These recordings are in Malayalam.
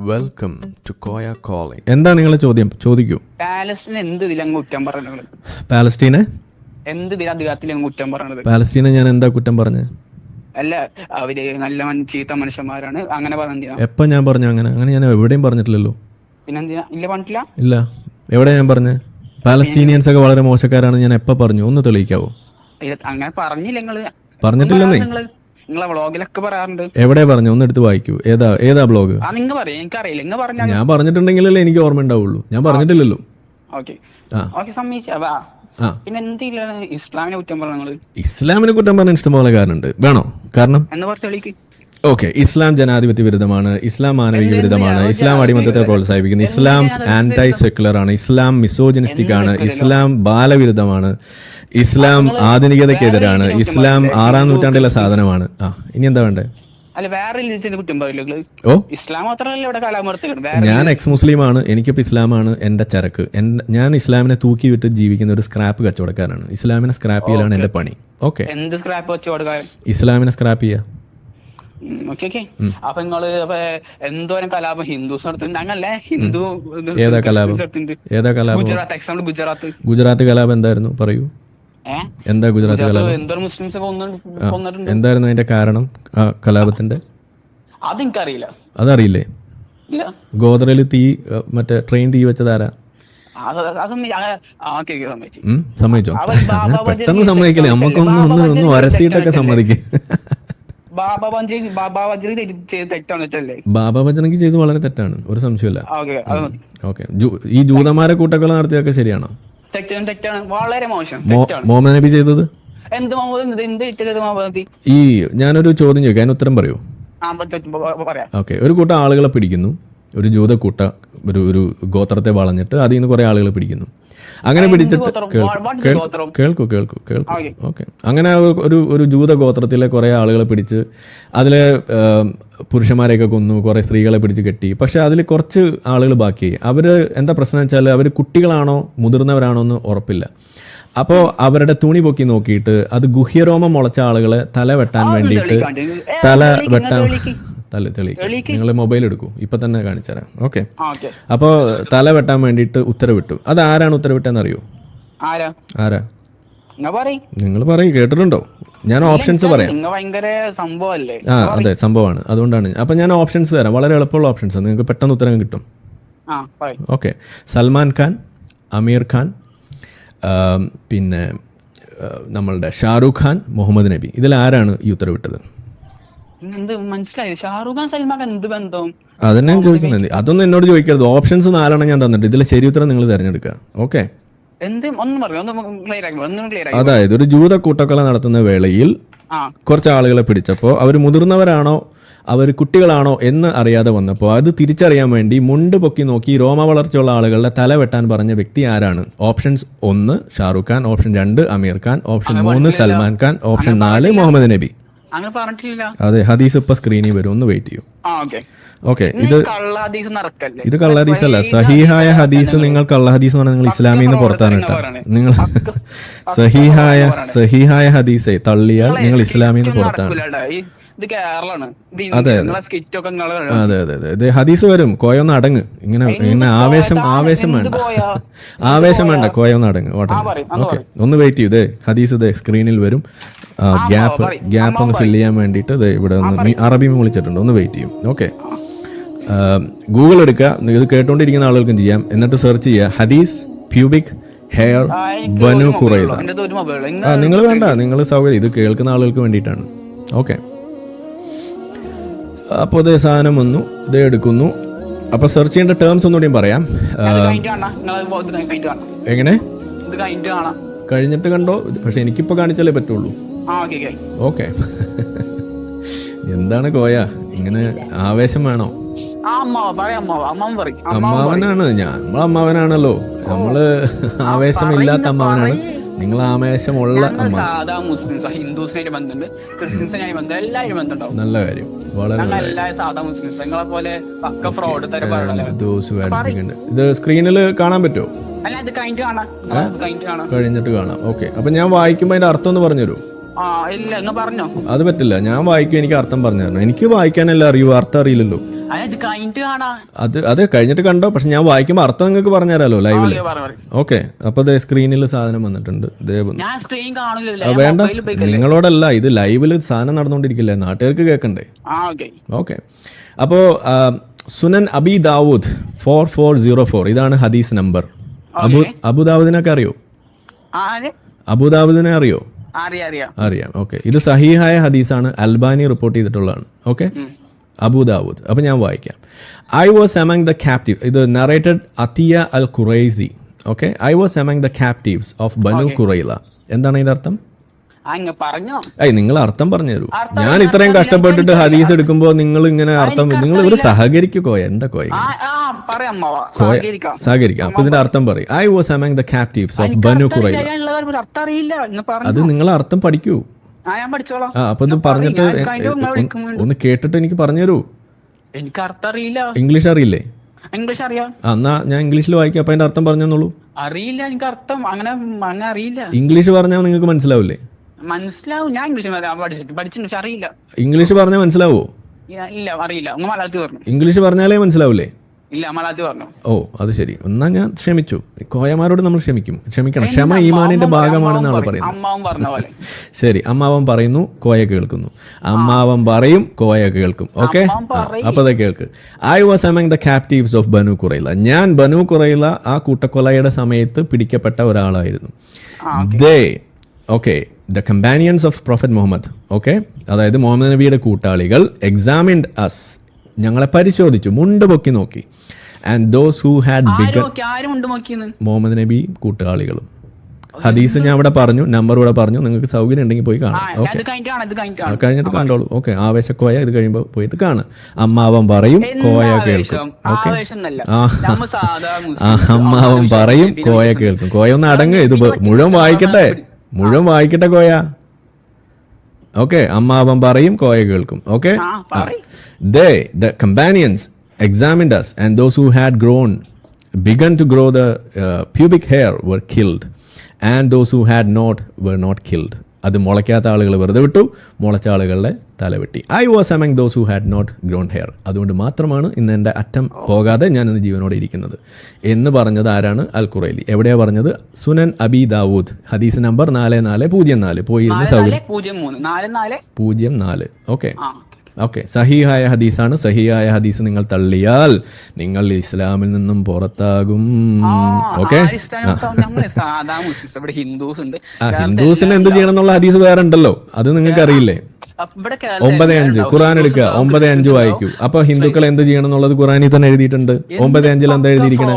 വെൽക്കം ടു കോയ കോളിംഗ് എന്താ നിങ്ങളെ ചോദ്യം? ചോദിക്കൂ. പാലസ്തീൻ എന്ത് ഇതിലങ്ങ് കുറ്റം പറയണത് പാലസ്റ്റീനെ എന്ത് ഇതിൽ അധികാരത്തിൽ അങ്ങ് കുറ്റം പറയണത് പാലസ്റ്റീനെ ഞാൻ എന്താ കുറ്റം പറഞ്ഞത്? അല്ല അവർ നല്ല മൻ- ചീത്ത മനുഷ്യന്മാരാണ്. അങ്ങനെ പറഞ്ഞു എപ്പോൾ ഞാൻ പറഞ്ഞു അങ്ങനെ? അങ്ങനെ ഞാൻ എവിടെയും പറഞ്ഞിട്ടില്ലല്ലോ. പിന്നെന്തിനാ? ഇല്ല പറഞ്ഞിട്ടില്ല? ഇല്ല. എവിടെ ഞാൻ പറഞ്ഞു? പാലസ്തീനിയൻസ് ഒക്കെ വളരെ മോശക്കാരാണ് ഞാൻ എപ്പോൾ പറഞ്ഞു? ഒന്ന് തെളിയിക്കാവോ? ഇത് അങ്ങനെ പറഞ്ഞില്ല നിങ്ങൾ. പറഞ്ഞിട്ടില്ലെന്നേ. നിങ്ങൾ നിങ്ങളെ വ്ളോഗിലൊക്കെ പറയാറുണ്ട്. എവിടെ പറഞ്ഞു? ഒന്ന് എടുത്ത് വായിക്കൂ. ഏതാ ഏതാ ബ്ലോഗ് ആ നിങ്ങ പറയും എനിക്കറിയില്ല. നിങ്ങൾ പറഞ്ഞാൽ ഞാൻ പറഞ്ഞിട്ടുണ്ടെങ്കിലല്ലേ എനിക്ക് ഓർമ്മ ഉണ്ടാവുള്ളൂ. ഞാൻ പറഞ്ഞിട്ടില്ലല്ലോ. ഓക്കെ. ആ. ഓക്കെ സമ്മതിച്ച. വാ ആ. പിന്നെ എന്തില്ലാണ് ഇസ്ലാമിനെ കുറ്റം പറഞ്ഞ നിങ്ങൾ? ഇസ്ലാമിനെ കുറ്റം പറഞ്ഞ ഇഷ്ടംപോലെ കാരണമുണ്ട് വേണോ? കാരണം? എന്ന് പറഞ്ഞ തെളിക്ക് ഓക്കെ ഇസ്ലാം ജനാധിപത്യ വിരുദ്ധമാണ്. ഇസ്ലാം മാനവിക വിരുദ്ധമാണ്. ഇസ്ലാം അടിമത്തത്തെ പ്രോത്സാഹിപ്പിക്കുന്നു. ഇസ്ലാം ആന്റൈ സെക്കുലർ ആണ്. ഇസ്ലാം മിസോജിനിസ്റ്റിക് ആണ്? ഇസ്ലാം ബാലവിരുദ്ധമാണ്. ഇസ്ലാം ആധുനികതയ്ക്കെതിരാണ്. ഇസ്ലാം ആറാം നൂറ്റാണ്ടിലെ സാധനമാണ്. ആ ഇനി എന്താ വേണ്ടേ? അല്ല വേറെ റിലീജിയന്റെ കുറ്റം പറയില്ല ഓ? ഇസ്ലാം മാത്രമല്ല ഇവിടെ കലാമർത്തിക്കണം വേറെ ഞാൻ എക്സ് മുസ്ലിം ആണ്. എനിക്കിപ്പോൾ ഇസ്ലാമാണ് എന്റെ ചരക്ക്. ഞാൻ ഇസ്ലാമിനെ തൂക്കി വിട്ട് ജീവിക്കുന്ന ഒരു സ്ക്രാപ്പ് കച്ചവടക്കാരാണ് ഇസ്ലാമിനെ സ്ക്രാപ്പ് ചെയ്യലാണ് എന്റെ പണി. ഓക്കെ എന്ത് സ്ക്രാപ്പ് കച്ചവടക്കാരൻ? ഇസ്ലാമിനെ സ്ക്രാപ്പ് ചെയ്യാം. ഓക്കെ ഓക്കെ അപ്പൊ നിങ്ങൾ എന്തോരം കലാപം? ഹിന്ദുസ് നടത്തുന്നുണ്ട്. അങ്ങനല്ലേ? ഹിന്ദു ഏതാ കലാപം? ഏതാ കലാപം? ഗുജറാത്ത് എക്സാമ്പിൾ ഗുജറാത്ത്. ഗുജറാത്ത് കലാപം എന്തായിരുന്നു? പറയൂ. എന്താ ഗുജറാത്തി കലാപം? എന്തായിരുന്നു അതിന്റെ കാരണം ആ കലാപത്തിന്റെ? അത് എനിക്കറിയില്ല അതറിയില്ലേ ഗോദറയിൽ തീ മറ്റേ ട്രെയിൻ തീ വെച്ചതാരാ? സമ്മതിച്ചോ. പെട്ടെന്ന് സമ്മതിക്കില്ലേ. നമുക്കൊന്ന് ഒന്ന് ഒന്ന് വരസിട്ടൊക്കെ സമ്മതിക്കും. ബാബ വജ്രി ചെയ്ത് വളരെ തെറ്റാണ്. ഒരു സംശയമില്ല ഓക്കെ ഈ ജൂതന്മാരെ കൂട്ടക്കൊല നടത്തിയൊക്കെ ശരിയാണോ? തെറ്റാണ് തെറ്റാണ്. വളരെ മോശം. മുഹമ്മദ് നബി ചെയ്തത്? എന്ത് മുഹമ്മദ് എന്ത് തെറ്റത് മുഹമ്മദ് ഈ ഞാനൊരു ചോദ്യം ചോദിക്കാം. അതിന് ഉത്തരം പറയാം. ഓക്കെ. ഒരു കൂട്ടം ആളുകളെ പിടിക്കുന്നു. ഒരു ജൂതക്കൂട്ട ഒരു ഒരു ഗോത്രത്തെ വളഞ്ഞിട്ട് അതിൽ നിന്ന് കുറേ ആളുകളെ പിടിക്കുന്നു. അങ്ങനെ പിടിച്ചിട്ട് കേൾക്കൂ. കേൾക്കൂ കേൾക്കൂ ഓക്കെ. അങ്ങനെ ഒരു ഒരു ജൂത ഗോത്രത്തിലെ കുറേ ആളുകളെ പിടിച്ച് അതിലെ പുരുഷന്മാരെയൊക്കെ കൊന്നു കുറേ സ്ത്രീകളെ പിടിച്ച് കെട്ടി. പക്ഷേ അതിൽ കുറച്ച് ആളുകൾ ബാക്കിയായി. അവർ എന്താ പ്രശ്നം വെച്ചാൽ അവർ കുട്ടികളാണോ മുതിർന്നവരാണോ എന്ന് ഉറപ്പില്ല. അപ്പോ അവരുടെ തുണി പൊക്കി നോക്കിയിട്ട് അത് ഗുഹ്യരോമം മുളച്ച ആളുകളെ തല വെട്ടാൻ വേണ്ടിയിട്ട് തല വെട്ടാൻ തെളിയിക്ക്. നിങ്ങൾ മൊബൈൽ എടുക്കൂ. ഇപ്പൊ തന്നെ കാണിച്ചുതരാം ഓക്കെ ആ ഓക്കെ അപ്പോൾ തല വെട്ടാൻ വേണ്ടിയിട്ട് ഉത്തരവിട്ടു. അത് ആരാണ് ഉത്തരവിട്ടെന്ന് അറിയോ ആരാ? നിങ്ങൾ പറയും. കേട്ടിട്ടുണ്ടോ? ഞാൻ ഓപ്ഷൻസ് പറയാം. ആ അതെ സംഭവമാണ്. അതുകൊണ്ടാണ്. അപ്പൊ ഞാൻ ഓപ്ഷൻസ് തരാം. വളരെ എളുപ്പമുള്ള ഓപ്ഷൻസ് നിങ്ങൾക്ക് പെട്ടെന്ന് ഉത്തരം കിട്ടും. ഓക്കെ സൽമാൻ ഖാൻ അമീർ ഖാൻ പിന്നെ നമ്മളുടെ ഷാറൂഖ് ഖാൻ മുഹമ്മദ് നബി. ഇതിൽ ആരാണ് ഈ ഉത്തരവിട്ടത്? എന്ത് മനസ്സിലായി ഷാറൂഖ് ഖാൻ സൽമാൻ എന്ത് ബന്ധം? അതന്നെ ഞാൻ ചോദിക്കുന്നത്. അതൊന്നും എന്നോട് ചോദിക്കരുത്. ഓപ്ഷൻസ് നാലെണ്ണം ഞാൻ തന്നിട്ട്. ഇതിൽ ശരി ഉത്തരം നിങ്ങൾ തിരഞ്ഞെടുക്കുക. ഓക്കെ എന്ത്? ഒന്നും പറയും. ഒന്ന് ക്ലിയർ ആക്കി ഒന്നും ക്ലിയർ ആക്കി അതായത് ഒരു ജൂത കൂട്ടക്കൊല നടത്തുന്ന വേളയിൽ കുറച്ച് ആളുകളെ പിടിച്ചപ്പോൾ അവർ മുതിർന്നവരാണോ? അവർ കുട്ടികളാണോ എന്ന് അറിയാതെ വന്നപ്പോൾ അത് തിരിച്ചറിയാൻ വേണ്ടി മുണ്ട് പൊക്കി നോക്കി രോമ വളർച്ചയുള്ള ആളുകളുടെ തല വെട്ടാൻ പറഞ്ഞ വ്യക്തി ആരാണ്? ഓപ്ഷൻസ് ഒന്ന് ഷാറുഖ് ഖാൻ. ഓപ്ഷൻ രണ്ട് അമീർ ഖാൻ. ഓപ്ഷൻ മൂന്ന് സൽമാൻ ഖാൻ. ഓപ്ഷൻ നാല് മുഹമ്മദ് നബി. അങ്ങനെ പറഞ്ഞിട്ടില്ല. അതെ ഹദീസ് ഇപ്പൊ സ്ക്രീനിൽ വരും. ഒന്ന് വെയിറ്റ് ചെയ്യും. ഓക്കെ ഇത് ഇത് കള്ളാദീസ് നടക്കല്ലേ? ഇത് കള്ളഹദീസ് അല്ല സഹീഹായ ഹദീസ് നിങ്ങൾ കള്ളഹദീസ് എന്ന് പറഞ്ഞാൽ നിങ്ങൾ ഇസ്ലാമിൽ നിന്ന് പുറത്താണ് കേട്ടോ. നിങ്ങൾ സഹീഹായ സഹീഹായ ഹദീസേ തള്ളിയാൽ നിങ്ങൾ ഇസ്ലാമിൽ നിന്ന് പുറത്താണ്. അതെ അതെ, അതെ അതെ അതെ ഇത് ഹദീസ് വരും. കോയൊന്ന് അടങ്ങ്. ഇങ്ങനെ ഇങ്ങനെ ആവേശം ആവേശം വേണ്ട. ആവേശം വേണ്ട. കോയൊന്ന് അടങ്ങ്. ഓട്ടെ. ഓക്കെ ഒന്ന് വെയിറ്റ് ചെയ്യൂ. ദേ ഹദീസ് ഇതേ സ്ക്രീനിൽ വരും. ഗ്യാപ്പ് ഗ്യാപ്പ് ഒന്ന് ഫില്ല് ചെയ്യാൻ വേണ്ടിയിട്ട് ഇവിടെ ഒന്ന് അറബി വിളിച്ചിട്ടുണ്ട്. ഒന്ന് വെയിറ്റ് ചെയ്യും. ഓക്കെ. ഗൂഗിൾ എടുക്കുക. ഇത് കേട്ടോണ്ടിരിക്കുന്ന ആളുകൾക്കും ചെയ്യാം. എന്നിട്ട് സെർച്ച് ചെയ്യുക. ഹദീസ് പ്യൂബിക് ഹെയർ ബനു കുറയുക ആ നിങ്ങൾ വേണ്ട. നിങ്ങൾ സൗകര്യം. ഇത് കേൾക്കുന്ന ആളുകൾക്ക് വേണ്ടിയിട്ടാണ്. ഓക്കെ. അപ്പോൾ ഇതേ സാധനം വന്നു. ഇതേ എടുക്കുന്നു. അപ്പോൾ സെർച്ച് ചെയ്യേണ്ട ടേംസ് ഒന്നുകൂടിയും പറയാം. എങ്ങനെ? കഴിഞ്ഞിട്ട് കണ്ടോ? പക്ഷെ എനിക്കിപ്പോൾ കാണിച്ചാലേ പറ്റുള്ളൂ. ഓക്കെ എന്താണ് കോയ? ഇങ്ങനെ ആവേശം വേണോ? അമ്മാവനാണ്. ഞാൻ നമ്മൾ അമ്മാവനാണല്ലോ. നമ്മൾ ആവേശമില്ലാത്ത അമ്മാവനാണ്. നിങ്ങൾ ആവേശമുള്ള സാധാ മുസ്ലിംസ്. ഹിന്ദുസിനായിട്ട് ബന്ധമുണ്ട്. ക്രിസ്ത്യൻസിനായി ബന്ധം. എല്ലാവരും ബന്ധമുണ്ടാവും. നല്ല കാര്യം. വളരെ ഞങ്ങൾ എല്ലാവരും സാധാ മുസ്ലിംസ്. നിങ്ങളെ പോലെ പക്ക ഫ്രോഡ് ഇത് സ്ക്രീനിൽ കാണാൻ പറ്റുമോ? കഴിഞ്ഞിട്ട് കാണാം. ഓക്കെ. അപ്പൊ ഞാൻ വായിക്കുമ്പോ അതിന്റെ അർത്ഥം ഒന്ന് പറഞ്ഞു തരൂ ആ ഇല്ല നിങ്ങൾ പറഞ്ഞോ. അത് പറ്റില്ല. ഞാൻ വായിക്കും എനിക്ക് അർത്ഥം പറഞ്ഞു തരണം. എനിക്ക് വായിക്കാനല്ല അറിയൂ അർത്ഥം അറിയില്ലല്ലോ. അത് അത് കഴിഞ്ഞിട്ട് കണ്ടോ? പക്ഷെ ഞാൻ വായിക്കുമ്പോൾ അർത്ഥം നിങ്ങൾക്ക് പറഞ്ഞുതരാമല്ലോ ലൈവിൽ ഓക്കേ, അപ്പൊ സ്ക്രീനിൽ സാധനം വന്നിട്ടുണ്ട്. വേണ്ട. നിങ്ങളോടല്ല ഇത് ലൈവിൽ സാധനം നടന്നുകൊണ്ടിരിക്കില്ലേ? നാട്ടുകാർക്ക് കേൾക്കണ്ടേ ഓക്കെ. അപ്പോ Sunan Abi Dawud four four zero four ഇതാണ് ഹദീസ് നമ്പർ അബു അബുദാവൂദിനൊക്കെ അറിയോ? അബുദാവൂദിനെ അറിയോ? അറിയാം ഓക്കെ ഇത് സഹീഹായ ഹദീസാണ്. അൽബാനി റിപ്പോർട്ട് ചെയ്തിട്ടുള്ളതാണ്. ഓക്കെ അബുദാവൂദ് അപ്പോൾ ഞാൻ വായിക്കാം. I was among the captive ഇത് narrated Atiyya al Qurazi okay I was among the captives of Banu Qurayza. എന്താണ് ഇതിന്റെ അർത്ഥം? ഐ നിങ്ങൾ അർത്ഥം പറഞ്ഞു തരൂ. ഞാൻ ഇത്രയും കഷ്ടപ്പെട്ടിട്ട് ഹദീസ് എടുക്കുമ്പോൾ നിങ്ങൾ ഇങ്ങനെ അർത്ഥം നിങ്ങൾ ഒരു സഹകരിക്കു കോയ. എന്താ കോയ സഹകരിക്കാം. അപ്പൊ ഇതിന്റെ അർത്ഥം പറയും. I was among the captives of Banu Qurayza. ഒരു അർത്ഥം അറിയില്ല. എന്ന് അത് പറഞ്ഞു നിങ്ങൾ അർത്ഥം പഠിക്കൂ. ആ ഞാൻ പഠിച്ചോളാം. ആ അപ്പൊ ഇത് പറഞ്ഞിട്ട് ഒന്ന് കേട്ടിട്ട് എനിക്ക് പറഞ്ഞു തരൂ എനിക്ക് അർത്ഥം അറിയില്ല. ഇംഗ്ലീഷ് അറിയില്ലേ? ഇംഗ്ലീഷ് അറിയാം. എന്നാ ഞാൻ ഇംഗ്ലീഷിൽ വായിക്കാം അപ്പൊ അതിന്റെ അർത്ഥം പറഞ്ഞോളൂ അറിയില്ല എനിക്ക് അർത്ഥം അങ്ങനെ അങ്ങനെ അറിയില്ല. ഇംഗ്ലീഷ് പറഞ്ഞാൽ നിങ്ങൾക്ക് മനസ്സിലാവില്ലേ? മനസ്സിലാവും. ഞാൻ ഇംഗ്ലീഷ് പഠിച്ചിട്ട് പഠിച്ചിട്ട് പക്ഷെ അറിയില്ല. ഇംഗ്ലീഷ് പറഞ്ഞാൽ മനസ്സിലാവോ? ഇല്ല, അറിയില്ല. മലയാളത്തിൽ പറഞ്ഞു. ഇംഗ്ലീഷ് പറഞ്ഞാലേ മനസ്സിലാവില്ലേ ഇല്ല മലയാളത്തിൽ പറഞ്ഞു. ഓ അത് ശരി. എന്നാ ഞാൻ ക്ഷമിച്ചു. കോയമാരോട് നമ്മൾ ക്ഷമിക്കും. ക്ഷമിക്കണം. ക്ഷമ ഈമാനിന്റെ ഭാഗമാണെന്നാണ് പറയുന്നത്. അമ്മാവൻ പറഞ്ഞ പോലെ. ശരി അമ്മാവൻ പറയുന്നു കോയ കേൾക്കുന്നു. അമ്മാവൻ പറയും കോയ കേൾക്കും. ഓക്കെ? അപ്പൊ അത് കേൾക്ക്. I was among the captives of Banu Qurayza ഞാൻ ബനു കുറയില ആ കൂട്ടക്കൊലയുടെ സമയത്ത് പിടിക്കപ്പെട്ട ഒരാളായിരുന്നു. They okay. The companions of prophet Muhammad okay? അതായത് മുഹമ്മദ് നബിയുടെ കൂട്ടാളികൾ എക്സാമിൻഡ് അസ് ഞങ്ങളെ പരിശോധിച്ചു മുണ്ട് പൊക്കി നോക്കി. And those who had bigger Muhammad നബി കൂട്ടുകാളികളും. ഹദീസ് ഞാൻ ഇവിടെ പറഞ്ഞു നമ്പർ ഇവിടെ പറഞ്ഞു നിങ്ങൾക്ക് സൗകര്യം ഉണ്ടെങ്കിൽ പോയി കാണാം. ഓക്കെ കഴിഞ്ഞിട്ട് കണ്ടോളൂ. ഓക്കെ ആവേശക്കോയ ഇത് കഴിയുമ്പോൾ പോയിട്ട് കാണും. അമ്മാവൻ പറയും കോയ കേൾക്കും. ഓക്കെ അമ്മാവൻ പറയും കോയ കേൾക്കും. കോയ ഒന്ന് അടങ്ങ് ഇത് മുഴുവൻ വായിക്കട്ടെ. മുഴുവൻ വായിക്കട്ടെ കോയ. ഓക്കെ അമ്മാവൻ പറയും കോയ കേൾക്കും okay they the companions examined and those who had grown, begun to grow the uh, pubic hair, were killed, and those who had not were not killed. അത് മുളയ്ക്കാത്ത ആളുകൾ വെറുതെ വിട്ടു മുളച്ച ആളുകളുടെ തലവെട്ടി I was among those who had not grown hair അതുകൊണ്ട് മാത്രമാണ് ഇന്ന് എന്റെ അറ്റം പോകാതെ ഞാൻ ഇന്ന് ജീവനോടെ ഇരിക്കുന്നത്. എന്ന് പറഞ്ഞത് ആരാണ്? അൽ ഖുറൈലി എവിടെയാണ് പറഞ്ഞത്? സുനൻ അബി ദാവൂദ്. ഹദീസ് നമ്പർ നാല് നാല് പൂജ്യം നാല്. പോയി ഇരുന്ന് നാല് സൗകര്യം പൂജ്യം നാല് ഓക്കെ. ഓക്കെ സഹിഹായ ഹദീസാണ്. സഹിയായ ഹദീസ് നിങ്ങൾ തള്ളിയാൽ നിങ്ങൾ ഇസ്ലാമിൽ നിന്നും പുറത്താകും. ഓക്കെ ഹിന്ദൂസിന് എന്ത് ചെയ്യണം എന്നുള്ള ഹദീസ് വേറെ ഉണ്ടല്ലോ. അത് നിങ്ങൾക്ക് അറിയില്ലേ ഒമ്പത് അഞ്ച്. ഖുറാൻ എടുക്കുക ഒമ്പത് അഞ്ച് വായിക്കൂ. അപ്പൊ ഹിന്ദുക്കൾ എന്ത് ചെയ്യണം എന്നുള്ളത് ഖുറാനിൽ തന്നെ എഴുതിയിട്ടുണ്ട്. ഒമ്പത് അഞ്ചിൽ എന്താ എഴുതിയിരിക്കണേ?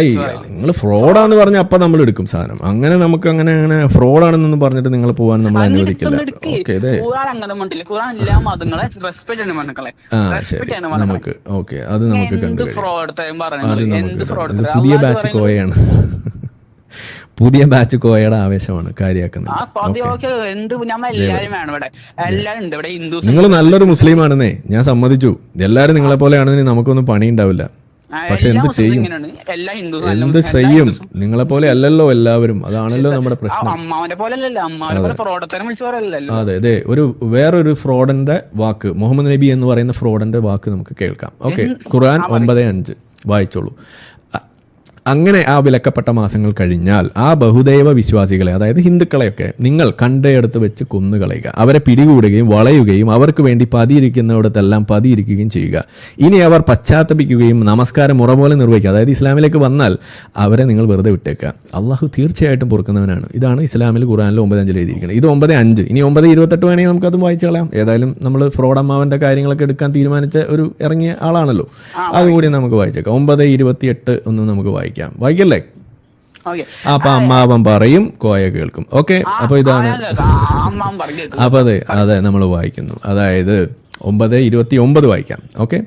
ഏയ് നിങ്ങൾ ഫ്രോഡാന്ന് പറഞ്ഞ അപ്പൊ നമ്മൾ എടുക്കും സാധനം. അങ്ങനെ നമുക്ക് അങ്ങനെ അങ്ങനെ ഫ്രോഡാണെന്നൊന്നും പറഞ്ഞിട്ട് നിങ്ങൾ പോവാൻ നമ്മൾ അനുവദിക്കില്ല. നമുക്ക് ഓക്കെ അത് നമുക്ക് കണ്ടു. അത് നമുക്ക് പുതിയ ബാച്ച് കോയയാണ്. പുതിയ ബാച്ച് കോയയുടെ ആവേശമാണ് കാര്യമാക്കുന്നത് നിങ്ങൾ നല്ലൊരു മുസ്ലിം ആണെന്നേ ഞാൻ സമ്മതിച്ചു. എല്ലാരും നിങ്ങളെ പോലെയാണെങ്കിൽ നമുക്കൊന്നും പണി ഉണ്ടാവില്ല പക്ഷെ എന്ത് ചെയ്യും? എന്ത് ചെയ്യും? നിങ്ങളെ പോലെ അല്ലല്ലോ എല്ലാവരും. അതാണല്ലോ നമ്മുടെ പ്രശ്നം. അതെ. അതെ ഒരു വേറൊരു ഫ്രോഡന്റെ വാക്ക് മുഹമ്മദ് നബി എന്ന് പറയുന്ന ഫ്രോഡന്റെ വാക്ക് നമുക്ക് കേൾക്കാം. ഓക്കെ ഖുർആൻ ഒമ്പത് അഞ്ച്. വായിച്ചോളൂ. അങ്ങനെ ആ വിലക്കപ്പെട്ട മാസങ്ങൾ കഴിഞ്ഞാൽ ആ ബഹുദൈവ വിശ്വാസികളെ അതായത് ഹിന്ദുക്കളെയൊക്കെ നിങ്ങൾ കണ്ടയെടുത്ത് വെച്ച് കൊന്നുകളയുക അവരെ പിടികൂടുകയും വളയുകയും അവർക്ക് വേണ്ടി പതിയിരിക്കുന്നിടത്തെല്ലാം പതിയിരിക്കുകയും ചെയ്യുക. ഇനി അവർ പശ്ചാത്തപിക്കുകയും നമസ്കാരം ഉറപോലെ പോലെ നിർവഹിക്കുക. അതായത് ഇസ്ലാമിലേക്ക് വന്നാൽ അവരെ നിങ്ങൾ വെറുതെ വിട്ടേക്കുക. അള്ളാഹു തീർച്ചയായിട്ടും പൊറുക്കുന്നവനാണ്. ഇതാണ് ഇസ്ലാമിൽ ഖുറാനിൽ ഒമ്പത് അഞ്ചിൽ എഴുതിയിരിക്കുന്നത്. ഇത് ഒമ്പത് അഞ്ച്. ഇനി ഒമ്പത് ഇരുപത്തെട്ട് വേണമെങ്കിൽ നമുക്കത് വായിച്ചു കളയാം. ഏതായാലും നമ്മൾ ഫ്രോഡ് അമ്മാവന്റെ കാര്യങ്ങളൊക്കെ എടുക്കാൻ തീരുമാനിച്ച ഒരു ഇറങ്ങിയ ആളാണല്ലോ. അതുകൂടി നമുക്ക് വായിച്ചേക്കാം. ഒമ്പത് ഇരുപത്തിയെട്ട് ഒന്ന് നമുക്ക് വായിക്കാം. വായിക്കല്ലേ? വൈകല്ലേ അപ്പൊ അമ്മാവൻ പറയും കോയ കേൾക്കും. ഓക്കെ അപ്പൊ ഇതാണ് അപ്പൊ അതെ അതെ നമ്മൾ വായിക്കുന്നു. അതായത് ഒമ്പത് ഇരുപത്തി ഒമ്പത് വായിക്കാം. ഓക്കെ?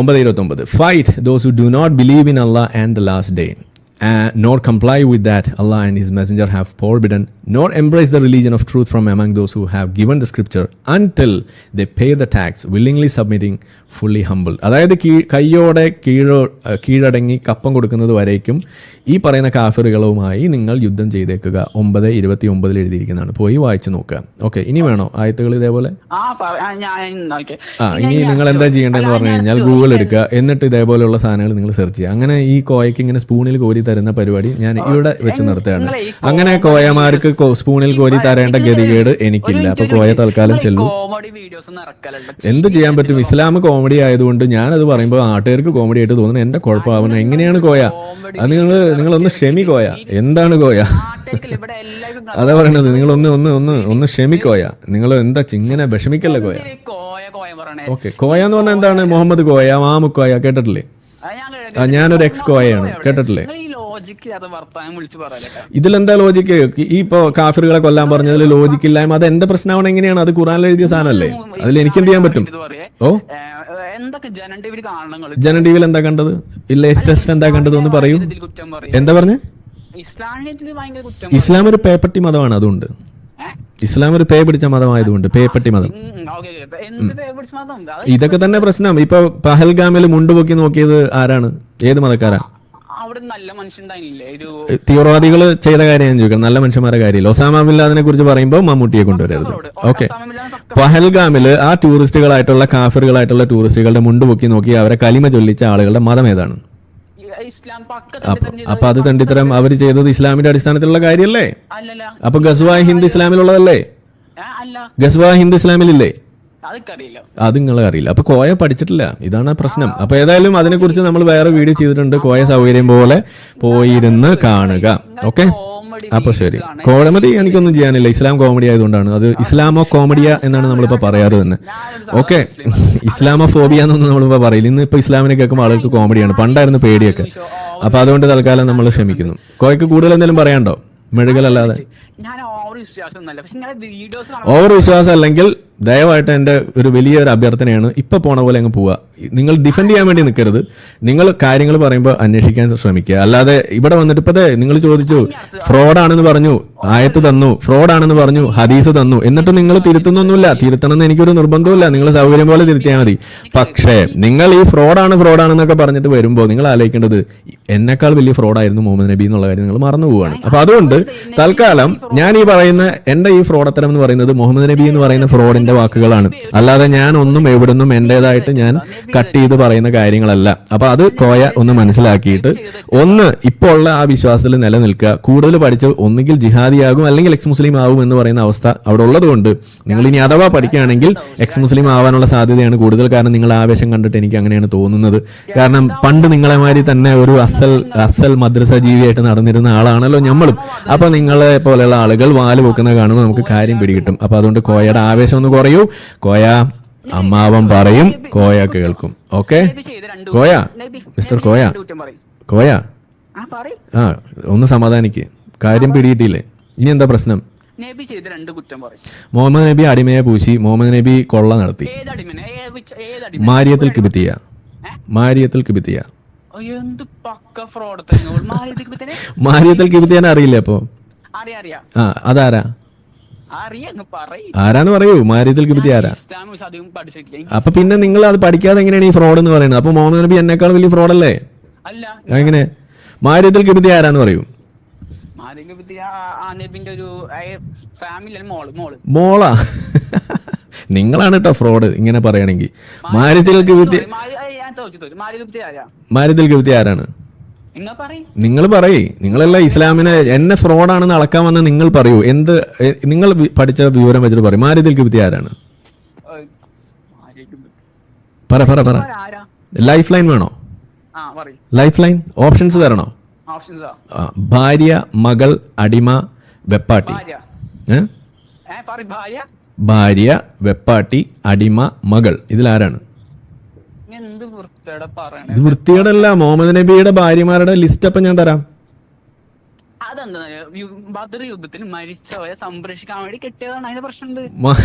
ഒമ്പത് ഇരുപത്തി ഒമ്പത് fight those who do not believe in Allah and the last day nor comply with that Allah and His Messenger have forbidden, nor embrace the religion of truth from among those who have given the scripture until they pay the tax, willingly submitting fully humble അതായത് കീ കയ്യോടെ കീഴോ കീഴടങ്ങി കപ്പം കൊടുക്കുന്നത് വരേക്കും ഈ പറയുന്ന കാഫറുകളുമായി നിങ്ങൾ യുദ്ധം ചെയ്തേക്കുക. ഒമ്പത് ഇരുപത്തി ഒമ്പതിൽ എഴുതിയിരിക്കുന്നതാണ്. പോയി വായിച്ചു നോക്കുക. ഓക്കെ ഇനി വേണോ? ആയത്തുകൾ ഇതേപോലെ? ആ ഇനി നിങ്ങൾ എന്താ ചെയ്യേണ്ടതെന്ന് പറഞ്ഞു കഴിഞ്ഞാൽ ഗൂഗിൾ എടുക്കുക. എന്നിട്ട് ഇതേപോലെയുള്ള സാധനങ്ങൾ നിങ്ങൾ സെർച്ച് ചെയ്യുക. അങ്ങനെ ഈ കോയക്ക് ഇങ്ങനെ സ്പൂണിൽ കോരി തരുന്ന പരിപാടി ഞാൻ ഇവിടെ വെച്ച് നിർത്തുകയാണ്. അങ്ങനെ കോയമാർക്ക് സ്പൂണിൽ കോരി തരേണ്ട ഗതികേട് എനിക്കില്ല. അപ്പൊ കോയ തൽക്കാലം ചെല്ലും. എന്ത് ചെയ്യാൻ പറ്റും? ഇസ്ലാം കോമഡി ആയതുകൊണ്ട് ഞാനത് പറയുമ്പോൾ നാട്ടുകാർക്ക് കോമഡി ആയിട്ട് തോന്നുന്നു എന്റെ കുഴപ്പമാവുന്നത് എങ്ങനെയാണ് കോയ? അത് നിങ്ങൾ നിങ്ങളൊന്ന് ക്ഷമി കോയ. എന്താണ് കോയ? അതാ പറയണത്. നിങ്ങൾ ഒന്ന് ഒന്ന് ഒന്ന് ഒന്ന് ക്ഷമിക്കോയ നിങ്ങൾ എന്താ ചിങ്ങനെ വിഷമിക്കല്ലേ കോയ? ഓക്കെ. കോയ എന്ന് പറഞ്ഞാൽ എന്താണ്? മുഹമ്മദ് കോയ മാമു കോയ കേട്ടിട്ടില്ലേ. ആ, ഞാനൊരു എക്സ് കോയയാണ്. കേട്ടിട്ടില്ലേ? നിങ്ങൾ എന്താ ലോജിക്ക് അത് വർത്താനം വിളിച്ച് പറയലേ ഇതിലെന്താ ലോജിക്ക് ഈ ഇപ്പോ കാഫിറുകളെ കൊല്ലാൻ പറഞ്ഞതിൽ ലോജിക്ക് ഇല്ലായ്മ അത് എന്റെ പ്രശ്നമാണ് എങ്ങനെയാണ്? അത് ഖുറാനിൽ എഴുതിയ സാധനമല്ലേ? അതിൽ എനിക്ക് എന്ത് ചെയ്യാൻ പറ്റും? ഓ? എന്തൊക്കെ ജനൻ ടിവിയിൽ കാണണങ്ങൾ? എന്താ കണ്ടത്? ലേറ്റസ്റ്റ് എന്താ കണ്ടത് ഒന്ന് പറയൂ. ഇതിൽ എന്താ പറഞ്ഞു? ഇസ്ലാം ഒരു പേപ്പട്ടി മതമാണ് അതുകൊണ്ട്? ഇസ്ലാം ഒരു പേ പിടിച്ച മതമായതുകൊണ്ട് പേപ്പട്ടി മതം. ഇതൊക്കെ തന്നെ പ്രശ്നം. ഇപ്പൊ പഹൽഗാമിൽ മുണ്ടുപൊക്കി നോക്കിയത് ആരാണ്? ഏത് മതക്കാരാ? അവിടെ നല്ല മനുഷ്യണ്ടായില്ലേ ഒരു തീവ്രവാദികൾ ചെയ്ത കാര്യം ഞാൻ ചോദിക്കണം നല്ല മനുഷ്യന്മാരെ കാര്യമില്ല. ഒസാമ ബില്ലാദിനെ കുറിച്ച് പറയുമ്പോൾ മമ്മൂട്ടിയെ കൊണ്ടുവരരുത്. ഓക്കെ. പഹൽഗാമിൽ ആ ടൂറിസ്റ്റുകളായിട്ടുള്ള കാഫറുകളായിട്ടുള്ള ടൂറിസ്റ്റുകളുടെ മുണ്ട് പൊക്കി നോക്കി അവരെ കലിമ ചൊല്ലിച്ച ആളുകളുടെ മതം ഏതാണ്? അപ്പൊ അത് തണ്ടിത്തരം അവർ ചെയ്തത് ഇസ്ലാമിന്റെ അടിസ്ഥാനത്തിലുള്ള കാര്യമല്ലേ? അപ്പൊ ഗസ്വാ ഹിന്ദ് ഇസ്ലാമിലുള്ളതല്ലേ? ഗസ്വാ ഹിന്ദ് ഇസ്ലാമിലില്ലേ? അത് നിങ്ങളെ അറിയില്ല അപ്പൊ കോയ പഠിച്ചിട്ടില്ല. ഇതാണ് പ്രശ്നം. അപ്പൊ ഏതായാലും അതിനെ കുറിച്ച് നമ്മൾ വേറെ വീഡിയോ ചെയ്തിട്ടുണ്ട്. കോയ സൗകര്യം പോലെ പോയിരുന്ന് കാണുക. ഓക്കെ? അപ്പൊ ശരി. കോമഡി എനിക്കൊന്നും ചെയ്യാനില്ല. ഇസ്ലാം കോമഡി ആയതുകൊണ്ടാണ്. അത് ഇസ്ലാമോ കോമഡിയ എന്നാണ് നമ്മളിപ്പോ പറയാറ് തന്നെ. ഓക്കെ. ഇസ്ലാമോ ഫോബിയ എന്നൊന്നും നമ്മളിപ്പോ പറയില്ല. ഇന്ന് ഇപ്പൊ ഇസ്ലാമിനെ കേൾക്കുമ്പോൾ ആളുകൾക്ക് കോമഡിയാണ്. പണ്ടായിരുന്നു പേടിയൊക്കെ. അപ്പൊ അതുകൊണ്ട് തൽക്കാലം നമ്മൾ ക്ഷമിക്കുന്നു. കോയക്ക് കൂടുതൽ എന്തെങ്കിലും പറയാണ്ടോ മെഴുകലല്ലാതെ? ഓവർ വിശ്വാസം അല്ലെങ്കിൽ ദയവായിട്ട് എന്റെ ഒരു വലിയൊരു അഭ്യർത്ഥനയാണ് ഇപ്പോൾ പോണ പോലെ അങ്ങ് പോവുക. നിങ്ങൾ ഡിഫെൻഡ് ചെയ്യാൻ വേണ്ടി നിൽക്കരുത് നിങ്ങൾ കാര്യങ്ങൾ പറയുമ്പോൾ അന്വേഷിക്കാൻ ശ്രമിക്കുക. അല്ലാതെ ഇവിടെ വന്നിട്ട് ഇപ്പതേ നിങ്ങൾ ചോദിച്ചു ഫ്രോഡാണെന്ന് പറഞ്ഞു ആയത്ത് തന്നു ഫ്രോഡാണെന്ന് പറഞ്ഞു ഹദീസ് തന്നു. എന്നിട്ട് നിങ്ങൾ തിരുത്തുന്നൊന്നുമില്ല. തിരുത്തണമെന്ന് എനിക്കൊരു നിർബന്ധമില്ല നിങ്ങൾ സൗകര്യം പോലെ തിരുത്തിയാൽ മതി. പക്ഷേ നിങ്ങൾ ഈ ഫ്രോഡാണ് ഫ്രോഡാണെന്നൊക്കെ പറഞ്ഞിട്ട് വരുമ്പോൾ നിങ്ങൾ ആലോചിക്കേണ്ടത് എന്നെക്കാൾ വലിയ ഫ്രോഡായിരുന്നു മുഹമ്മദ് നബി എന്നുള്ള കാര്യം നിങ്ങൾ മറന്നു പോവുകയാണ്. അപ്പൊ അതുകൊണ്ട് തൽക്കാലം ഞാൻ ഈ പറയുന്ന എന്റെ ഈ ഫ്രോഡത്തരം എന്ന് പറയുന്നത് മുഹമ്മദ് നബി എന്ന് പറയുന്ന ഫ്രോഡിന്റെ വാക്കുകളാണ്. അല്ലാതെ ഞാൻ ഒന്നും എവിടെ നിന്നും എന്റേതായിട്ട് ഞാൻ കട്ട് ചെയ്ത് പറയുന്ന കാര്യങ്ങളല്ല. അപ്പൊ അത് കോയ ഒന്ന് മനസ്സിലാക്കിയിട്ട് ഒന്ന് ഇപ്പോൾ ഉള്ള ആ വിശ്വാസത്തിൽ നിലനിൽക്കുക. കൂടുതൽ പഠിച്ച് ഒന്നുകിൽ ജിഹാദിയാകും അല്ലെങ്കിൽ എക്സ് മുസ്ലിം ആകും എന്ന് പറയുന്ന അവസ്ഥ അവിടെ ഉള്ളത് കൊണ്ട് നിങ്ങൾ ഇനി അഥവാ പഠിക്കുകയാണെങ്കിൽ എക്സ് മുസ്ലിം ആവാനുള്ള സാധ്യതയാണ് കൂടുതൽ. കാരണം നിങ്ങൾ ആവേശം കണ്ടിട്ട് എനിക്ക് അങ്ങനെയാണ് തോന്നുന്നത്. കാരണം പണ്ട് നിങ്ങളെ മാതിരി തന്നെ ഒരു അസൽ അസൽ മദ്രസ ജീവിയായിട്ട് നടന്നിരുന്ന ആളാണല്ലോ നമ്മളും. അപ്പൊ നിങ്ങളെ പോലെയുള്ള ആളുകൾ വാൽ പൊക്കുന്ന കാണുമ്പോൾ നമുക്ക് കാര്യം പിടികിട്ടും. അപ്പൊ അതുകൊണ്ട് കോയയുടെ ആവേശം ഒന്ന് കുറയൂ. കോയ അമ്മാവൻ പറയും കോയ കേൾക്കും. ഓക്കെ? കോയ മിസ്റ്റർ കോയ. പറയും. കോയ. ആ പറയും. ഒന്ന് സമാധാനിക്ക്. കാര്യം പിടിയിട്ടില്ലേ? ഇനി എന്താ പ്രശ്നം? പറയും. മുഹമ്മദ് നബി അടിമയെ പൂശി മുഹമ്മദ് നബി കൊള്ള നടത്തി. മാരിയത്തിൽ കിബിത്തിയ? മാരിയത്തിൽ കിബിത്തിയ. മാരിയത്തിൽ കിബിത്തിയാൻ അറിയില്ല അപ്പോ? ആ അതാരാ? പറയും ആരാന്ന് പറയൂ. മാരിയത്തിൽ കിബിത്തി ആരാ? അപ്പൊ പിന്നെ നിങ്ങൾ അത് പഠിക്കാതെ എങ്ങനെയാണ് ഈ ഫ്രോഡ് എന്ന് പറയുന്നത്? അപ്പൊ മുഹമ്മദ് നബി എന്നെക്കാൾ വലിയ ഫ്രോഡ് അല്ലേ? എങ്ങനെ? മാരിയത്തിൽ കിബിത്തി ആരാന്ന് പറയൂ. മോൾ നിങ്ങളാണ് കേട്ടോ ഫ്രോഡ് ഇങ്ങനെ പറയുകയാണെങ്കിൽ മാരിയത്തിൽ കിബിത്തി മാരിയത്തിൽ കിബിത്തി ആരാണ്? നിങ്ങൾ പറയും. നിങ്ങളല്ല ഇസ്ലാമിനെ എന്നെ ഫ്രോഡാണെന്ന് അളക്കാമെന്ന് നിങ്ങൾ പറയൂ. എന്ത് നിങ്ങൾ പഠിച്ച വിവരം വെച്ചിട്ട് പറയും. മാരിയത്തിൽ കിബിത്തി ആരാണ്? പറ പറ പറ. ലൈഫ് ലൈൻ വേണോ? ലൈഫ് ലൈൻ ഓപ്ഷൻസ് തരണോ? ഭാര്യ മകൾ അടിമ വെപ്പാട്ടി. ഭാര്യ. വെപ്പാട്ടി അടിമ മകൾ. ഇതിലാരാണ് നീ എന്ത് വൃത്തിയുടെ പറയണേ ഇത് വൃത്തികേടല്ല മുഹമ്മദ് നബിയുടെ ഭാര്യമാരുടെ ലിസ്റ്റ് അപ്പൊ ഞാൻ തരാം. അതെന്താ ബദർ യുദ്ധത്തിൽ മരിച്ചവരെ സംരക്ഷിക്കാൻ വേണ്ടി കെട്ടിയതാണ് അതിന്റെ പ്രശ്നമുണ്ട്. മാ-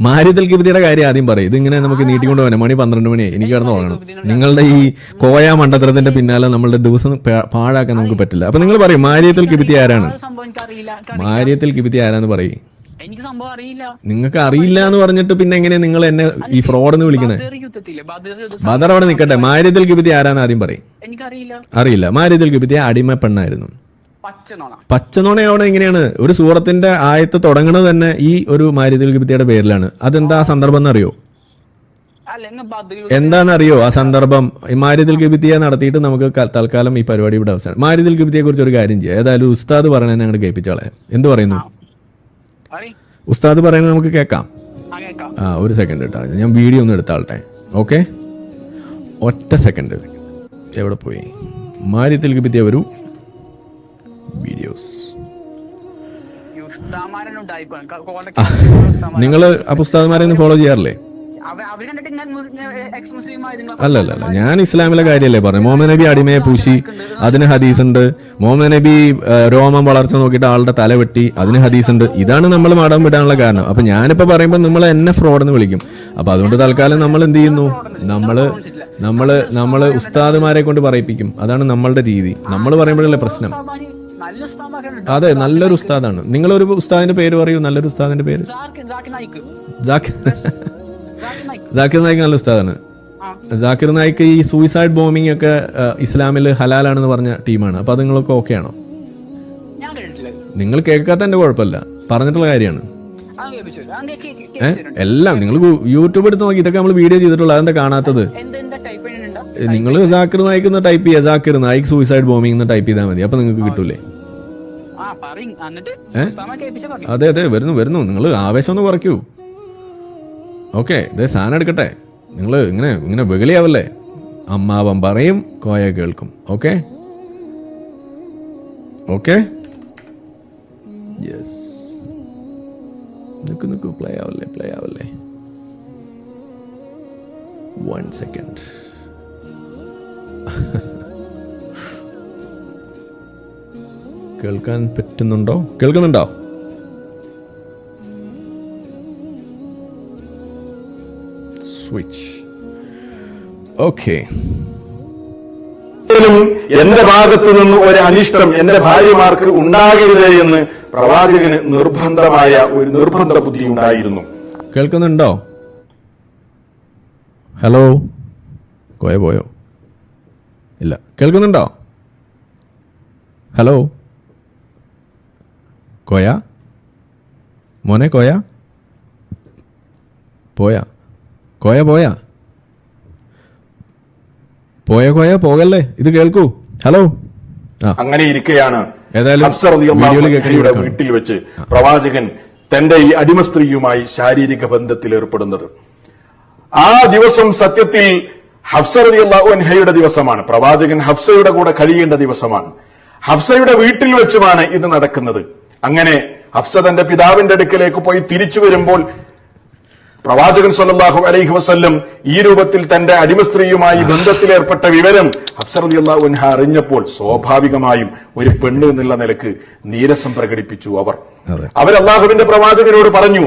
മാരിയത്തിൽ കാര്യം ആദ്യം പറയും. ഇതിങ്ങനെ നമുക്ക് നീട്ടിക്കൊണ്ട് പോകാൻ മണി പന്ത്രണ്ട് മണി എനിക്ക് കിടന്ന് ഉറങ്ങണം. നിങ്ങളുടെ ഈ കോയ മണ്ടത്തരത്തിന്റെ പിന്നാലെ നമ്മളുടെ ദിവസം പാഴാക്കാൻ നമുക്ക് പറ്റില്ല. അപ്പൊ നിങ്ങൾ പറയും മാരിയത്തിൽ കിബിത്തി ആരാണ്? മാരിയത്തിൽ കിബിത്തി ആരാന്ന് പറയും. എനിക്ക് സംഭവം അറിയില്ല. നിങ്ങൾക്ക് അറിയില്ല എന്ന് പറഞ്ഞിട്ട് പിന്നെ എങ്ങനെയാ നിങ്ങൾ എന്നെ ഈ ഫ്രോഡ് എന്ന് വിളിക്കണേ? ബദർ അവിടെ നിൽക്കട്ടെ മാര്യത്തിൽ കിബിത്തി ആരാന്ന് ആദ്യം പറയും. എനിക്കറിയില്ല. അറിയില്ല. മാര്യത്തിൽ കിബിത്തി അടിമ പെണ്ണായിരുന്നു. പച്ചനോണ. പച്ചനോണയോടെ എങ്ങനെയാണ്? ഒരു സൂറത്തിന്റെ ആയത്ത് തുടങ്ങുന്നത് തന്നെ ഈ ഒരു മാര്യത്തിൽ കിബിത്തിയുടെ പേരിലാണ്. അതെന്താ ആ സന്ദർഭം എന്നറിയോ? എന്താണെന്നറിയോ ആ സന്ദർഭം ഈ മാര്യത്തിൽ കിബിത്തിയെ നടത്തിയിട്ട് നമുക്ക് തൽക്കാലം ഈ പരിപാടി ഇവിടെ അവസാനം കിബിത്തിയെ കുറിച്ച് ഒരു കാര്യം ചെയ്യാം. ഏതായാലും ഉസ്താദ് പറയണേ അങ്ങോട്ട് കേൾപ്പിച്ചോളെ. എന്ത് പറയുന്നു? ഉസ്താദ് പറയുന്നത് നമുക്ക് കേൾക്കാം. ആ ഒരു സെക്കൻഡ് കേട്ടോ ഞാൻ വീഡിയോ ഒന്ന് എടുത്താളട്ടെ. ഓക്കെ ഒറ്റ സെക്കൻഡ് എവിടെ പോയി? മാര്യത്തിൽ കിപ്പിത്തിയ വരൂ. വീഡിയോസ് നിങ്ങൾ ആ ഉസ്താദ്മാരെ ഒന്ന് ഫോളോ ചെയ്യാറില്ലേ? അല്ല അല്ല അല്ല ഞാൻ ഇസ്ലാമിലെ കാര്യമല്ലേ പറഞ്ഞു? മുഹമ്മദ് നബി അടിമയെ പൂശി അതിന് ഹദീസ് ഉണ്ട് മുഹമ്മദ് നബി രോമം വളർച്ച നോക്കിയിട്ട് ആളുടെ തല വെട്ടി അതിന് ഹദീസ് ഉണ്ട് ഇതാണ് നമ്മൾ മടം വിടാനുള്ള കാരണം. അപ്പൊ ഞാനിപ്പോ പറയുമ്പോൾ നമ്മൾ എന്നെ ഫ്രോഡ് എന്ന് വിളിക്കും. അപ്പൊ അതുകൊണ്ട് തൽക്കാലം നമ്മൾ എന്ത് ചെയ്യുന്നു? നമ്മൾ നമ്മൾ നമ്മൾ ഉസ്താദുമാരെ കൊണ്ട് പറയിപ്പിക്കും. അതാണ് നമ്മളുടെ രീതി. നമ്മൾ പറയുമ്പോഴല്ലേ പ്രശ്നം. അതെ നല്ലൊരു ഉസ്താദാണ്. നിങ്ങളൊരു ഉസ്താദിന്റെ പേര് പറയൂ. നല്ലൊരു ഉസ്താദിന്റെ പേര്. ജാക്കിർ ജാക്കിർ നായിക്ക് നല്ല ഉസ്താദാണ്. ജാക്കിർ നായിക്ക് ഈ സൂയിസൈഡ് ബോംബിംഗ് ഒക്കെ ഇസ്ലാമിൽ ഹലാലാണെന്ന് പറഞ്ഞ ടീമാണ്. അപ്പൊ അത് നിങ്ങളൊക്കെ ഓക്കെ ആണോ നിങ്ങൾ കേൾക്കാത്ത എന്റെ കുഴപ്പമില്ല. പറഞ്ഞിട്ടുള്ള കാര്യമാണ്. എല്ലാം നിങ്ങൾ യൂട്യൂബ് എടുത്ത് നോക്കി. ഇതൊക്കെ നമ്മൾ വീഡിയോ ചെയ്തിട്ടുള്ള. അതെന്താ കാണാത്തത്? നിങ്ങൾ ജാക്കിർ നായിക്ക് എന്ന് ടൈപ്പ് ചെയ്യുക. ജാക്കിർ നായിക്ക് സൂയിസൈഡ് ബോംബിംഗ് എന്ന് ടൈപ്പ് ചെയ്താൽ മതി. അപ്പൊ നിങ്ങൾക്ക് കിട്ടൂലേ? അതെ അതെ. വരുന്നു വരുന്നു. നിങ്ങൾ ആവേശം ഒന്ന് കുറയ്ക്കൂ. ഓക്കെ ഇതേ സാധനം എടുക്കട്ടെ. നിങ്ങൾ ഇങ്ങനെ ഇങ്ങനെ വെകളിയാവല്ലേ? അമ്മാവൻ പറയും കോയ കേൾക്കും. ഓക്കെ? ഓക്കെ? യെസ് നിൽക്കു നിൽക്കു പ്ലേ ആവല്ലേ പ്ലേ ആവല്ലേ? വൺ സെക്കൻഡ് കേൾക്കാൻ പറ്റുന്നുണ്ടോ? കേൾക്കുന്നുണ്ടോ? സ്വിച്ച് ഓക്കെ എന്റെ ഭാഗത്തു നിന്ന് ഒരു അനിഷ്ടം എന്റെ ഭാര്യമാർക്ക് ഉണ്ടാകരുത് എന്ന് പ്രവാചകന് നിർബന്ധമായ ഒരു നിർബന്ധ ബുദ്ധി ഉണ്ടായിരുന്നു. കേൾക്കുന്നുണ്ടോ? ഹലോ കോയ പോയോ? ഇല്ല. കേൾക്കുന്നുണ്ടോ? ഹലോ കോയ? മോനെ കോയ? പോയാ. കോയ പോയാ? പോയ കോയ പോകല്ലേ? ഇത് കേൾക്കൂ. ഹലോ. അങ്ങനെ ഇരിക്കുകയാണ് വീട്ടിൽ വെച്ച് പ്രവാചകൻ തന്റെ ഈ അടിമ സ്ത്രീയുമായി ശാരീരിക ബന്ധത്തിൽ ഏർപ്പെടുന്നത്. ആ ദിവസം സത്യത്തിൽ ഹഫ്സ റളിയല്ലാഹു അൻഹയുടെ ദിവസമാണ്. പ്രവാചകൻ ഹഫ്സയുടെ കൂടെ കഴിയേണ്ട ദിവസമാണ്. ഹഫ്സയുടെ വീട്ടിൽ വെച്ചുമാണ് ഇത് നടക്കുന്നത്. അങ്ങനെ ഹഫ്സ തന്റെ പിതാവിന്റെ അടുക്കലേക്ക് പോയി തിരിച്ചു വരുമ്പോൾ പ്രവാചകൻ സല്ലല്ലാഹു അലൈഹി വസ്ല്ലം ഈ രൂപത്തിൽ തന്റെ അടിമ സ്ത്രീയുമായി ബന്ധത്തിലേർപ്പെട്ട വിവരം ഹഫ്സറതി അള്ളാഹു അൻഹ അറിഞ്ഞപ്പോൾ സ്വാഭാവികമായും ഒരു പെണ്ണ് എന്നുള്ള നിലയ്ക്ക് നീരസം പ്രകടിപ്പിച്ചു അവർ. അവർ അള്ളാഹുവിന്റെ പ്രവാചകനോട് പറഞ്ഞു?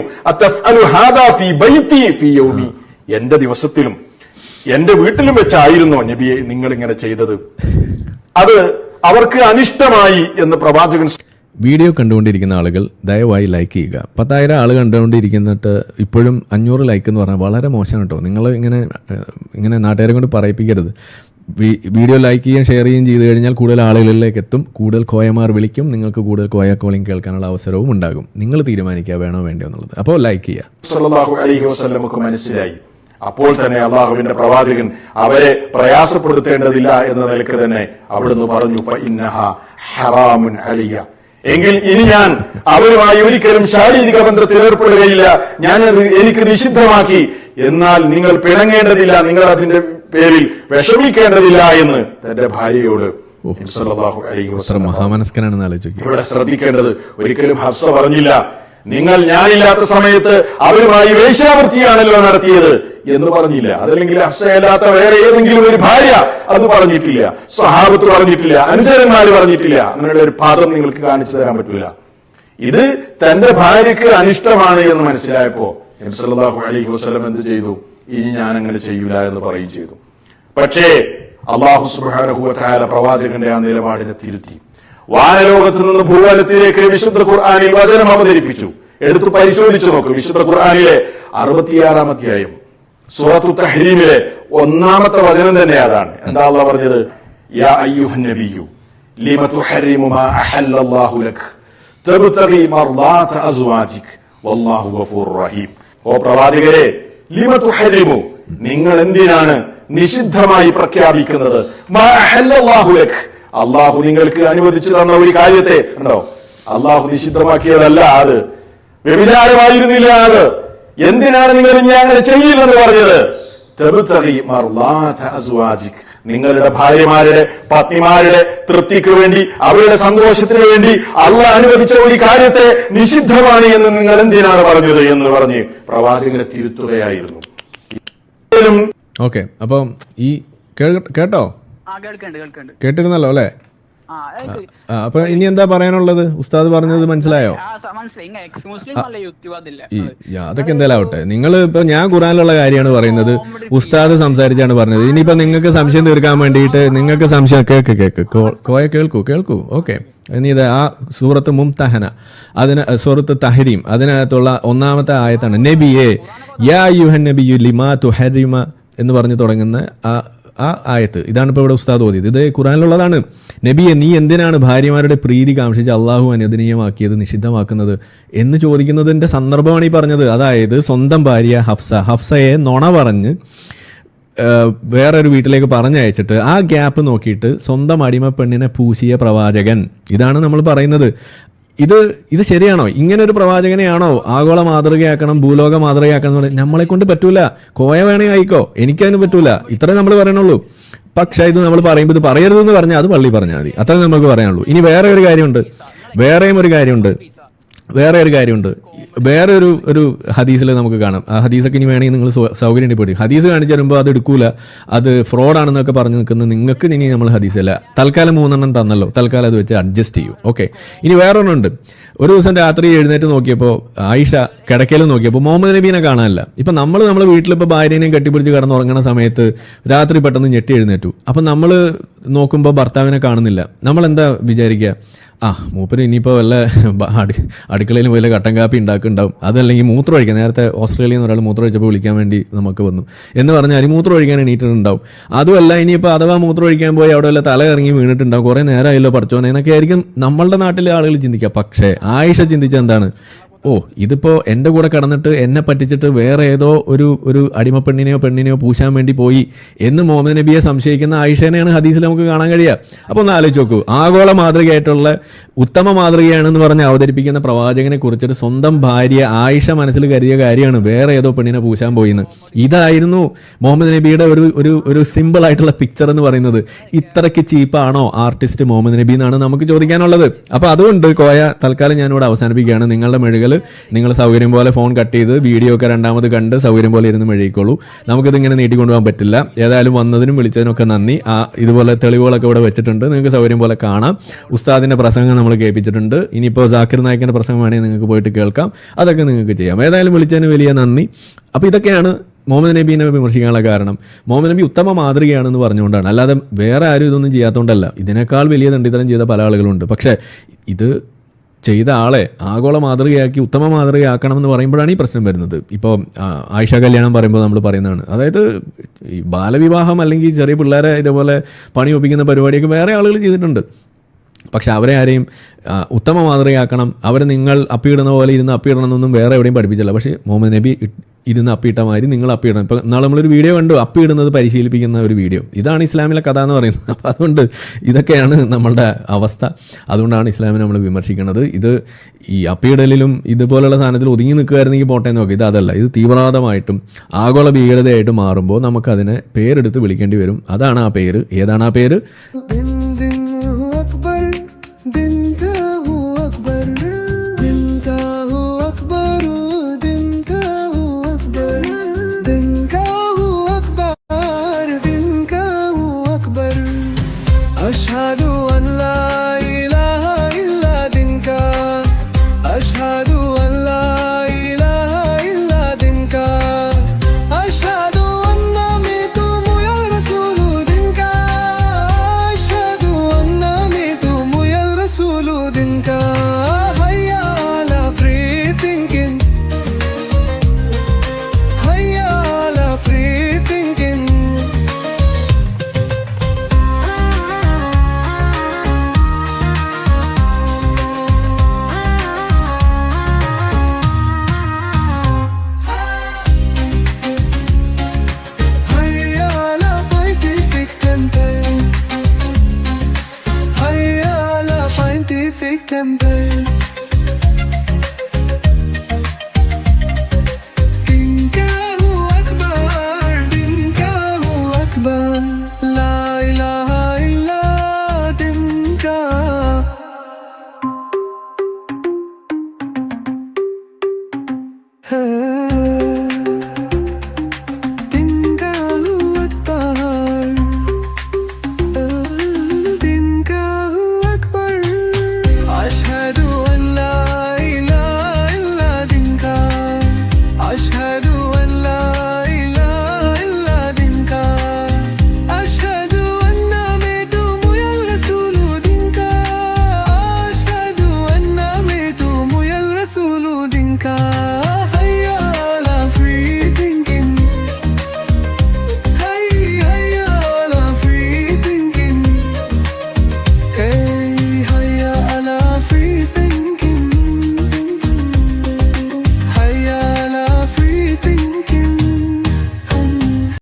എന്റെ ദിവസത്തിലും എന്റെ വീട്ടിലും വെച്ചായിരുന്നോ നബിയെ നിങ്ങൾ ഇങ്ങനെ ചെയ്തത് അത് അവർക്ക് അനിഷ്ടമായി എന്ന് പ്രവാചകൻ വീഡിയോ കണ്ടുകൊണ്ടിരിക്കുന്ന ആളുകൾ ദയവായി ലൈക്ക് ചെയ്യുക. പത്തായിരം ആൾ കണ്ടുകൊണ്ടിരിക്കുന്നിട്ട് ഇപ്പോഴും അഞ്ഞൂറ് ലൈക്ക് എന്ന് പറഞ്ഞാൽ വളരെ മോശമാണ് കേട്ടോ നിങ്ങൾ ഇങ്ങനെ ഇങ്ങനെ നാട്ടുകാരെ കൊണ്ട് പറയിപ്പിക്കരുത്. വീഡിയോ ലൈക്ക് ചെയ്യുകയും ഷെയർ ചെയ്യുകയും ചെയ്ത് കഴിഞ്ഞാൽ കൂടുതൽ ആളുകളിലേക്ക് എത്തും. കൂടുതൽ കോയമാർ വിളിക്കും. നിങ്ങൾക്ക് കൂടുതൽ കോയ കോളിംഗ് കേൾക്കാനുള്ള അവസരവും ഉണ്ടാകും. നിങ്ങൾ തീരുമാനിക്കുക വേണോ വേണ്ടോ എന്നുള്ളത്. അപ്പോൾ ലൈക്ക് ചെയ്യുക. അലൈഹി മനസ്സിലായി. അപ്പോൾ തന്നെ അള്ളാഹുവിന്റെ പ്രവാചകൻ അവരെ പ്രയാസപ്പെടുത്തേണ്ടതില്ല എന്ന നിലയ്ക്ക് തന്നെ അവിടുന്ന് പറഞ്ഞു "ഫഇന്നഹ ഹറാമുൻ അലിയ. എങ്കിൽ ഇനി ഞാൻ അവരുമായി ഒരിക്കലും ശാരീരിക ബന്ധത്തിൽ ഏർപ്പെടുകയില്ല. ഞാനത് എനിക്ക് നിഷിദ്ധമാക്കി. എന്നാൽ നിങ്ങൾ പിണങ്ങേണ്ടതില്ല നിങ്ങൾ അതിന്റെ പേരിൽ വിഷമിക്കേണ്ടതില്ല എന്ന് തന്റെ ഭാര്യയോട് ഇവിടെ ശ്രദ്ധിക്കേണ്ടത് ഒരിക്കലും ഹഫ്സ പറഞ്ഞില്ല. നിങ്ങൾ ഞാനില്ലാത്ത സമയത്ത് അവരുമായി വേശ്യാവൃത്തിയാണല്ലോ നടത്തിയത് എന്ന് പറഞ്ഞില്ല. അതല്ലെങ്കിൽ ഹഫ്സയല്ലാത്ത വേറെ ഏതെങ്കിലും ഒരു ഭാര്യ അത് പറഞ്ഞിട്ടില്ല. സഹാബത്ത് പറഞ്ഞിട്ടില്ല. അനുചരന്മാര് പറഞ്ഞിട്ടില്ല. അങ്ങനെയുള്ള ഒരു പാദം നിങ്ങൾക്ക് കാണിച്ചു തരാൻ പറ്റില്ല ഇത് തന്റെ ഭാര്യക്ക് അനിഷ്ടമാണ് എന്ന് മനസ്സിലായപ്പോ നബി സല്ലല്ലാഹു അലൈഹി വസല്ലം എന്ത് ചെയ്തു? ഇനി ഞാൻ അങ്ങനെ ചെയ്യൂല എന്ന് പറയുകയും ചെയ്തു. പക്ഷേ അള്ളാഹു സുബ്ഹാനഹു വതആല പ്രവാചകന്റെ ആ നിലപാടിനെ തിരുത്തി. വാനലോകത്ത് നിന്ന് ഭൂവനത്തിലേക്ക് വിശുദ്ധ ഖുർആാനിൽ വചനം അവതരിപ്പിച്ചു. എടുത്തു പരിശോധിച്ചു നോക്കും. വിശുദ്ധ ഖുർആാനിലെ അറുപത്തിയാറാം അധ്യായം സൂറത്തു തഹരീമിലെ ഒന്നാമത്തെ വചനം തന്നെ അതാണ്. എന്താ അള്ളാഹ് പറഞ്ഞത്? യാ അയ്യുഹൻ നബിയു ലിമ തുഹരിമു മാ അഹല്ലല്ലാഹു ലക് തബ്തഗി മർദാത അസ്വാജിക് വല്ലാഹു ഗഫൂർ റഹീം. ഓ പ്രവാചകരെ ലിമ തുഹരിമു നിങ്ങൾ എന്തിനാണ് നിഷിദ്ധമായി പ്രഖ്യാപിക്കുന്നത്? മാ അഹല്ലല്ലാഹു ലക് അള്ളാഹു നിങ്ങൾക്ക് അനുവദിച്ചു തന്ന ഒരു കാര്യത്തെ ഉണ്ടോ അള്ളാഹു നിഷിദ്ധമാക്കിയതല്ല അത്. വ്യഭിചാരമായിരുന്നില്ല അത്. എന്തിനാണ് നിങ്ങൾ ഇനി അങ്ങനെ ചെയ്യില്ലെന്ന് പറഞ്ഞത്. നിങ്ങളുടെ ഭാര്യമാരുടെ പത്നിമാരുടെ തൃപ്തിക്ക് വേണ്ടി അവരുടെ സന്തോഷത്തിന് വേണ്ടി അള്ള അനുവദിച്ച ഒരു കാര്യത്തെ നിഷിദ്ധമാണ് എന്ന് നിങ്ങൾ എന്തിനാണ് പറഞ്ഞത് എന്ന് പറഞ്ഞ് പ്രവാചകനെ തിരുത്തുകയായിരുന്നു. ഓക്കെ അപ്പം ഈ കേട്ടോ? കേട്ടിരുന്നല്ലോ അല്ലേ? അപ്പൊ ഇനി എന്താ പറയാനുള്ളത്? ഉസ്താദ് പറഞ്ഞത് മനസ്സിലായോ? യാ, അതൊക്കെ എന്തായാലും ആവട്ടെ നിങ്ങൾ ഇപ്പൊ ഞാൻ ഖുറാനിലുള്ള കാര്യമാണ് പറയുന്നത്. ഉസ്താദ് സംസാരിച്ചാണ് പറഞ്ഞത്. ഇനിയിപ്പോ നിങ്ങൾക്ക് സംശയം തീർക്കാൻ വേണ്ടിയിട്ട് നിങ്ങൾക്ക് സംശയം കേക്ക് കേക്ക് കോയ കേൾക്കൂ കേൾക്കൂ. ഓക്കെ. ഇനി ഇത് ആ സൂറത്ത് മുംതഹന. അതിന് സൂറത്ത് തഹരീം. അതിനകത്തുള്ള ഒന്നാമത്തെ ആയത്താണ്. നബിയെ യാ യുഹൻ നബിയു ലിമാ തുഹരിമ എന്ന് പറഞ്ഞു തുടങ്ങുന്ന ആ ആ ആയത്ത്. ഇതാണ് ഇപ്പോൾ ഇവിടെ ഉസ്താദ് ഓതിയത്. ഇത് ഖുറാനിലുള്ളതാണ് നബിയെ നീ എന്തിനാണ് ഭാര്യമാരുടെ പ്രീതി കാംക്ഷിച്ച് അള്ളാഹു അനുദനീയമാക്കിയത് നിഷിദ്ധമാക്കുന്നത് എന്ന് ചോദിക്കുന്നതിന്റെ സന്ദർഭമാണ് ഈ പറഞ്ഞത്. അതായത് സ്വന്തം ഭാര്യ ഹഫ്സ. ഹഫ്സയെ നുണ പറഞ്ഞ് വേറൊരു വീട്ടിലേക്ക് പറഞ്ഞയച്ചിട്ട് ആ ഗ്യാപ്പ് നോക്കിയിട്ട് സ്വന്തം അടിമ പെണ്ണിനെ പൂശിയ പ്രവാചകൻ. ഇതാണ് നമ്മൾ പറയുന്നത്. ഇത് ഇത് ശരിയാണോ? ഇങ്ങനെ ഒരു പ്രവാചകനെയാണോ? ആഗോള മാതൃകയാക്കണം ഭൂലോക മാതൃകയാക്കണം എന്ന് പറഞ്ഞാൽ നമ്മളെ കൊണ്ട് പറ്റൂല. കോയ വേണേ ആയിക്കോ. എനിക്കതിന് പറ്റൂല. ഇത്രേ നമ്മൾ പറയണുള്ളൂ. പക്ഷെ ഇത് നമ്മൾ പറയുമ്പോൾ ഇത് പറയരുതെന്ന് പറഞ്ഞാൽ അത് പള്ളി പറഞ്ഞാൽ മതി. അത്രേ നമുക്ക് പറയാനുള്ളൂ. ഇനി വേറെ ഒരു കാര്യമുണ്ട്. വേറെയും ഒരു കാര്യമുണ്ട്. വേറെ ഒരു കാര്യമുണ്ട്. വേറെ ഒരു ഒരു ഹദീസിൽ നമുക്ക് കാണാം. ആ ഹദീസൊക്കെ ഇനി വേണമെങ്കിൽ നിങ്ങൾ സൗകര്യം പോയി ഹദീസ് കാണിച്ചു തരുമ്പോൾ അത് എടുക്കൂല. അത് ഫ്രോഡാണെന്നൊക്കെ പറഞ്ഞു നിൽക്കുന്നത് നിങ്ങൾക്ക് ഇനി നമ്മൾ ഹദീസല്ല തൽക്കാലം മൂന്നെണ്ണം തന്നല്ലോ. തൽക്കാലം അത് വെച്ച് അഡ്ജസ്റ്റ് ചെയ്യൂ. ഓക്കെ ഇനി വേറൊരെണ്ണം ഉണ്ട്. ഒരു ദിവസം രാത്രി എഴുന്നേറ്റ് നോക്കിയപ്പോൾ ആയിഷ കിടക്കയിൽ നോക്കിയപ്പോൾ മുഹമ്മദ് നബീനെ കാണാനില്ല. ഇപ്പം നമ്മൾ നമ്മുടെ വീട്ടിലിപ്പോൾ ഭാര്യനെയും കെട്ടിപ്പിടിച്ച് കിടന്നുറങ്ങുന്ന സമയത്ത് രാത്രി പെട്ടെന്ന് ഞെട്ടി എഴുന്നേറ്റു. അപ്പം നമ്മൾ നോക്കുമ്പോൾ ഭർത്താവിനെ കാണുന്നില്ല. നമ്മൾ എന്താ വിചാരിക്കുക ആ മൂപ്പര് ഇനിയിപ്പോൾ വല്ല അടുക്കളയിൽ വല്ല കട്ടൻ കാപ്പി ഉണ്ടാക്കുന്നുണ്ടാവും. അതല്ലെങ്കിൽ മൂത്രം ഒഴിക്കാൻ നേരത്തെ ഓസ്ട്രേലിയയിൽ നിന്ന് ഒരാൾ മൂത്രം ഒഴിച്ചപ്പോൾ വിളിക്കാൻ വേണ്ടി നമുക്ക് വന്നു. എന്ന് പറഞ്ഞാൽ മൂത്രം ഒഴിക്കാൻ എണീറ്റിട്ടുണ്ടാവും. അതുമല്ല ഇനിയിപ്പോൾ അഥവാ മൂത്രം ഒഴിക്കാൻ പോയി അവിടെ വല്ല തല ഇറങ്ങി വീണിട്ടുണ്ടാവും കുറേ നേരമായല്ലോ പഠിച്ചോനെ എന്നൊക്കെ ആയിരിക്കും നമ്മളുടെ നാട്ടിലെ ആളുകൾ ചിന്തിക്കുക. പക്ഷേ ആയിഷ ചിന്തിച്ച എന്താണ്? ഓ ഇതിപ്പോ എന്റെ കൂടെ കടന്നിട്ട് എന്നെ പറ്റിച്ചിട്ട് വേറെ ഏതോ ഒരു ഒരു അടിമ പെണ്ണിനെയോ പെണ്ണിനെയോ പൂശാൻ വേണ്ടി പോയി എന്ന് മുഹമ്മദ് നബിയെ സംശയിക്കുന്ന ആയിഷേനെയാണ് ഹദീസിൽ നമുക്ക് കാണാൻ കഴിയുക. അപ്പോൾ ഒന്ന് ആലോചിച്ച് നോക്കൂ. ആഗോള മാതൃകയായിട്ടുള്ള ഉത്തമ മാതൃകയാണെന്ന് പറഞ്ഞ് അവതരിപ്പിക്കുന്ന പ്രവാചകനെ കുറിച്ചിട്ട് സ്വന്തം ഭാര്യ ആയിഷ മനസ്സിൽ കരുതിയ കാര്യമാണ് വേറെ ഏതോ പെണ്ണിനെ പൂശാൻ പോയിന്ന്. ഇതായിരുന്നു മുഹമ്മദ് നബിയുടെ ഒരു ഒരു ഒരു സിമ്പിൾ ആയിട്ടുള്ള പിക്ചർ എന്ന് പറയുന്നത്. ഇത്രയ്ക്ക് ചീപ്പാണോ ആർട്ടിസ്റ്റ് മുഹമ്മദ് നബി എന്നാണ് നമുക്ക് ചോദിക്കാനുള്ളത്. അപ്പോൾ അതുകൊണ്ട് കോയ തൽക്കാലം ഞാനിവിടെ അവസാനിപ്പിക്കുകയാണ്. നിങ്ങളുടെ നിങ്ങൾ സൗകര്യം പോലെ ഫോൺ കട്ട് ചെയ്ത് വീഡിയോ ഒക്കെ രണ്ടാമത് കണ്ട് സൗകര്യം പോലെ ഇരുന്ന് മെഴുകിക്കോളൂ. നമുക്കിത് ഇങ്ങനെ നീട്ടിക്കൊണ്ടുപോകാൻ പറ്റില്ല. ഏതായാലും വന്നതിനും വിളിച്ചതിനും ഒക്കെ നന്ദി. ആ ഇതുപോലെ തെളിവുകളൊക്കെ ഇവിടെ വെച്ചിട്ടുണ്ട്. നിങ്ങൾക്ക് സൗകര്യം പോലെ കാണാം. ഉസ്താദിന്റെ പ്രസംഗം നമ്മൾ കേൾപ്പിച്ചിട്ടുണ്ട്. ഇനിയിപ്പോൾ ജാക്കിർ നായിക്കിന്റെ പ്രസംഗം വേണമെങ്കിൽ നിങ്ങൾക്ക് പോയിട്ട് കേൾക്കാം. അതൊക്കെ നിങ്ങൾക്ക് ചെയ്യാം. ഏതായാലും വിളിച്ചതിന് വലിയ നന്ദി. അപ്പോൾ ഇതൊക്കെയാണ് മുഹമ്മദ് നബീനെ വിമർശിക്കാനുള്ള കാരണം. മുഹമ്മദ് നബി ഉത്തമ മാതൃകയാണെന്ന് പറഞ്ഞുകൊണ്ടാണ്. അല്ലാതെ വേറെ ആരും ഇതൊന്നും ചെയ്യാത്തതുകൊണ്ടല്ല ഇതിനേക്കാൾ വലിയ ദണ്ഡിതരം ചെയ്ത പല ആളുകളുണ്ട്. പക്ഷേ ഇത് ചെയ്ത ആളെ ആഗോള മാതൃകയാക്കി ഉത്തമ മാതൃകയാക്കണം എന്ന് പറയുമ്പോഴാണ് ഈ പ്രശ്നം വരുന്നത്. ഇപ്പോൾ ആയിഷ കല്യാണം പറയുമ്പോൾ നമ്മൾ പറയുന്നതാണ്. അതായത് ഈ ബാലവിവാഹം അല്ലെങ്കിൽ ചെറിയ പിള്ളേരെ ഇതേപോലെ പണി ഒപ്പിക്കുന്ന പരിപാടിയൊക്കെ വേറെ ആളുകൾ ചെയ്തിട്ടുണ്ട്. പക്ഷെ അവരെ ആരെയും ഉത്തമ മാതൃകയാക്കണം. അവരെ നിങ്ങൾ അപ്പിയിടുന്ന പോലെ ഇരുന്ന് അപ്പിയിടണം എന്നൊന്നും വേറെ എവിടെയും പഠിപ്പിച്ചില്ല. പക്ഷേ മുഹമ്മദ് നബി ഇരുന്ന് അപ്പിയിട്ട മാതിരി നിങ്ങൾ അപ്പിയിടണം ഇപ്പം നാളെ നമ്മളൊരു വീഡിയോ കണ്ടു അപ്പിയിടുന്നത് പരിശീലിപ്പിക്കുന്ന ഒരു വീഡിയോ. ഇതാണ് ഇസ്ലാമിലെ കഥ എന്ന് പറയുന്നത്. അപ്പോൾ അതുകൊണ്ട് ഇതൊക്കെയാണ് നമ്മളുടെ അവസ്ഥ. അതുകൊണ്ടാണ് ഇസ്ലാമിനെ നമ്മൾ വിമർശിക്കുന്നത്. ഇത് ഈ അപ്പിയിടലിലും ഇതുപോലുള്ള സാധനത്തിൽ ഒതുങ്ങി നിൽക്കുകയായിരുന്നെങ്കിൽ പോട്ടെ നോക്കി. ഇത് അതല്ല. ഇത് തീവ്രവാദമായിട്ടും ആഗോള ഭീകരതയായിട്ട് മാറുമ്പോൾ നമുക്കതിനെ പേരെടുത്ത് വിളിക്കേണ്ടി വരും. അതാണ് ആ പേര്. ഏതാണ് ആ പേര്? think of her.